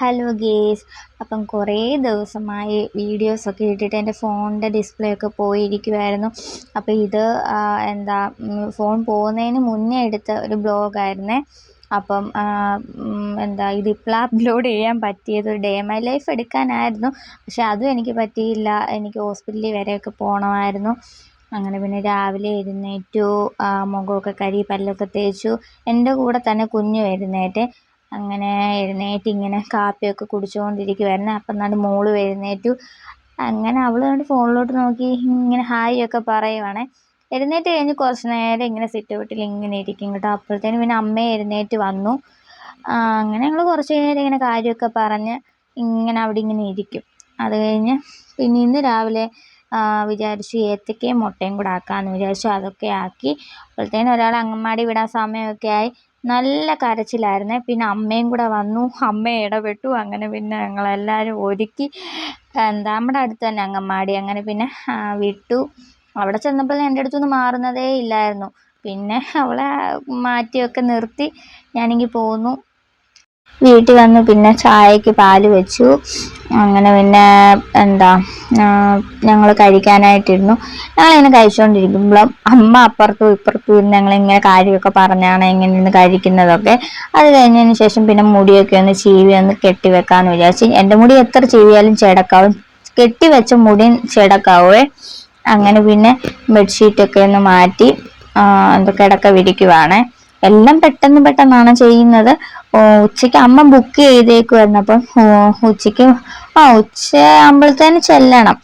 Hello guys. അപ്പം കുറേ ദിവസമായി വീഡിയോസൊക്കെ ഇട്ടിട്ട് എന്റെ ഫോണിന്റെ ഡിസ്പ്ലേ ഒക്കെ പോയിരിക്കുമായിരുന്നു അപ്പോൾ ഇത് എന്താ ഫോൺ പോകുന്നതിന് മുന്നേ എടുത്ത ഒരു ബ്ലോഗായിരുന്നേ അപ്പം എന്താ ഇതിപ്പോൾ അപ്ലോഡ് ചെയ്യാൻ പറ്റിയത്. ഡേ മൈ ലൈഫ് എടുക്കാനായിരുന്നു. പക്ഷെ അതും എനിക്ക് പറ്റിയില്ല. എനിക്ക് ഹോസ്പിറ്റലിൽ വരെയൊക്കെ പോകണമായിരുന്നു അങ്ങനെ പിന്നെ രാവിലെ എഴുന്നേറ്റു മുഖമൊക്കെ കരി പല്ലൊക്കെ തേച്ചു. എന്റെ കൂടെ തന്നെ കുഞ്ഞു എഴുന്നേറ്റേ അങ്ങനെ എഴുന്നേറ്റ് ഇങ്ങനെ കാപ്പിയൊക്കെ കുടിച്ചുകൊണ്ടിരിക്കുവായിരുന്നു അപ്പം എന്നാണ് മോൾ എഴുന്നേറ്റു. അങ്ങനെ അവൾ കണ്ട് ഫോണിലോട്ട് നോക്കി ഇങ്ങനെ ഹായ് ഒക്കെ പറയുവാണേ. എഴുന്നേറ്റ് കഴിഞ്ഞ് കുറച്ച് നേരം ഇങ്ങനെ സിറ്റ് ഔട്ടിൽ ഇങ്ങനെ ഇരിക്കും കേട്ടോ. അപ്പോഴത്തേനും പിന്നെ അമ്മ എഴുന്നേറ്റ് വന്നു. അങ്ങനെ ഞങ്ങൾ കുറച്ച് നേരം ഇങ്ങനെ കാര്യമൊക്കെ പറഞ്ഞ് ഇങ്ങനെ അവിടെ ഇങ്ങനെ ഇരിക്കും. അത് കഴിഞ്ഞ് പിന്നെ ഇന്ന് രാവിലെ വിചാരിച്ചു ഏത്തക്കയും മുട്ടയും കൂടെ ആക്കാമെന്ന് വിചാരിച്ചു. അതൊക്കെ ആക്കി അപ്പോഴത്തേനും ഒരാൾ അംഗൻവാടി വിടാൻ സമയമൊക്കെ ആയി. നല്ല കരച്ചിലായിരുന്നു. പിന്നെ അമ്മയും കൂടെ വന്നു. അമ്മ ഇടപെട്ടു. അങ്ങനെ പിന്നെ ഞങ്ങളെല്ലാവരും ഒരുക്കി എന്താ നമ്മുടെ അടുത്ത് തന്നെ അംഗൻവാടി അങ്ങനെ പിന്നെ വിട്ടു. അവിടെ ചെന്നപ്പോൾ എന്റെ അടുത്തുനിന്ന് മാറുന്നതേ ഇല്ലായിരുന്നു. പിന്നെ അവളെ മാറ്റിയൊക്കെ നിർത്തി ഞാനിങ്ങ് പോന്നു. വീട്ടിൽ വന്ന് പിന്നെ ചായക്ക് പാൽ വെച്ചു. അങ്ങനെ പിന്നെ എന്താ ഞങ്ങൾ കഴിക്കാനായിട്ടിരുന്നു. ഞങ്ങളിങ്ങനെ കഴിച്ചുകൊണ്ടിരിക്കുമ്പോഴും അമ്മ അപ്പുറത്തും ഇപ്പുറത്തും ഇരുന്ന് ഞങ്ങളിങ്ങനെ കാര്യമൊക്കെ പറഞ്ഞാണ് ഇങ്ങനെ ഇരുന്ന് കഴിക്കുന്നതൊക്കെ. അത് കഴിഞ്ഞതിന് ശേഷം പിന്നെ മുടിയൊക്കെ ഒന്ന് ചീവി ഒന്ന് കെട്ടി വെക്കാമെന്ന് വിചാരിച്ചു. എന്റെ മുടി എത്ര ചീവിയാലും ചെടക്കാവും. കെട്ടിവെച്ച മുടി ചെടക്കാവേ. അങ്ങനെ പിന്നെ ബെഡ്ഷീറ്റൊക്കെ ഒന്ന് മാറ്റി എന്താ ഇടക്ക വിരിക്കുവാണേ. എല്ലാം പെട്ടെന്ന് പെട്ടെന്നാണ് ചെയ്യുന്നത്. ഉച്ചയ്ക്ക് അമ്മ ബുക്ക് ചെയ്തേക്കുമായിരുന്നു അപ്പം ഉച്ചയ്ക്ക് ആ ഉച്ച ആകുമ്പോഴത്തേന് ചെല്ലണം.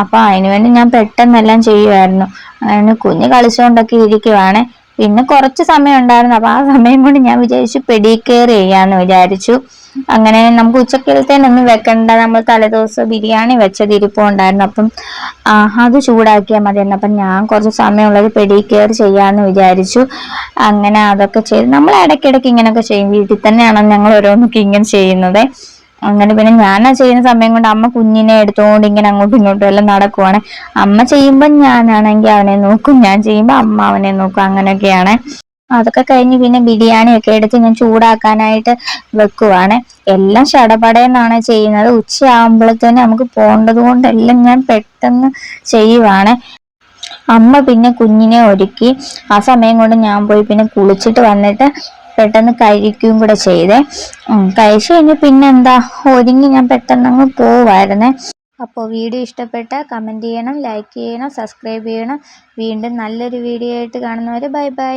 അപ്പൊ അതിനുവേണ്ടി ഞാൻ പെട്ടെന്നെല്ലാം ചെയ്യുമായിരുന്നു അങ്ങനെ കുഞ്ഞ് കളിച്ചുകൊണ്ടൊക്കെ ഇരിക്കുവാണ്. പിന്നെ കുറച്ച് സമയം ഉണ്ടായിരുന്നു. അപ്പൊ ആ സമയം കൊണ്ട് ഞാൻ വിചാരിച്ചു പെഡിക്കെയർ ചെയ്യാന്ന് വിചാരിച്ചു. അങ്ങനെ നമുക്ക് ഉച്ചക്കലത്തേനൊന്നും വെക്കണ്ട. നമ്മൾ തലേദിവസം ബിരിയാണി വെച്ചത് ഇരിപ്പുണ്ടായിരുന്നു അപ്പം അത് ചൂടാക്കിയാൽ മതിയായിരുന്നു അപ്പം ഞാൻ കുറച്ച് സമയമുള്ളത് പെഡിക്കെയർ ചെയ്യാന്ന് വിചാരിച്ചു. അങ്ങനെ അതൊക്കെ ചെയ്ത്. നമ്മൾ ഇടയ്ക്കിടയ്ക്ക് ഇങ്ങനെയൊക്കെ ചെയ്യും. വീട്ടിൽ തന്നെയാണോ ഞങ്ങൾ ഓരോന്നൊക്കെ ഇങ്ങനെ ചെയ്യുന്നത്. അങ്ങനെ പിന്നെ ആ ചെയ്യുന്ന സമയം കൊണ്ട് അമ്മ കുഞ്ഞിനെ എടുത്തുകൊണ്ട് ഇങ്ങനെ അങ്ങോട്ടും ഇങ്ങോട്ടും എല്ലാം നടക്കുവാണ്. അമ്മ ചെയ്യുമ്പോൾ ഞാനാണെങ്കിൽ അവനെ നോക്കും. ഞാൻ ചെയ്യുമ്പോൾ അമ്മ അവനെ നോക്കും. അങ്ങനെയൊക്കെയാണ്. അതൊക്കെ കഴിഞ്ഞ് പിന്നെ ബിരിയാണി ഒക്കെ എടുത്ത് ഞാൻ ചൂടാക്കാനായിട്ട് വെക്കുവാണ്. എല്ലാം ചടപടയെന്നാണ് ചെയ്യുന്നത്. ഉച്ചയാകുമ്പോഴത്തേന് നമുക്ക് പോകേണ്ടത് കൊണ്ടെല്ലാം ഞാൻ പെട്ടെന്ന് ചെയ്യുവാണ്. അമ്മ പിന്നെ കുഞ്ഞിനെ ഒരുക്കി. ആ സമയം കൊണ്ട് ഞാൻ പോയി പിന്നെ കുളിച്ചിട്ട് വന്നിട്ട് പെട്ടെന്ന് കഴിക്കുകയും കൂടെ ചെയ്തേ. കഴിച്ചു കഴിഞ്ഞ് പിന്നെന്താ ഒരുങ്ങി ഞാൻ പെട്ടെന്ന് അങ്ങ് പോവായിരുന്നേ. അപ്പോൾ വീഡിയോ ഇഷ്ടപ്പെട്ട കമന്റ് ചെയ്യണം ലൈക്ക് ചെയ്യണം സബ്സ്ക്രൈബ് ചെയ്യണം. വീണ്ടും നല്ലൊരു വീഡിയോ ആയിട്ട് കാണുന്നവർ ബൈ ബൈ.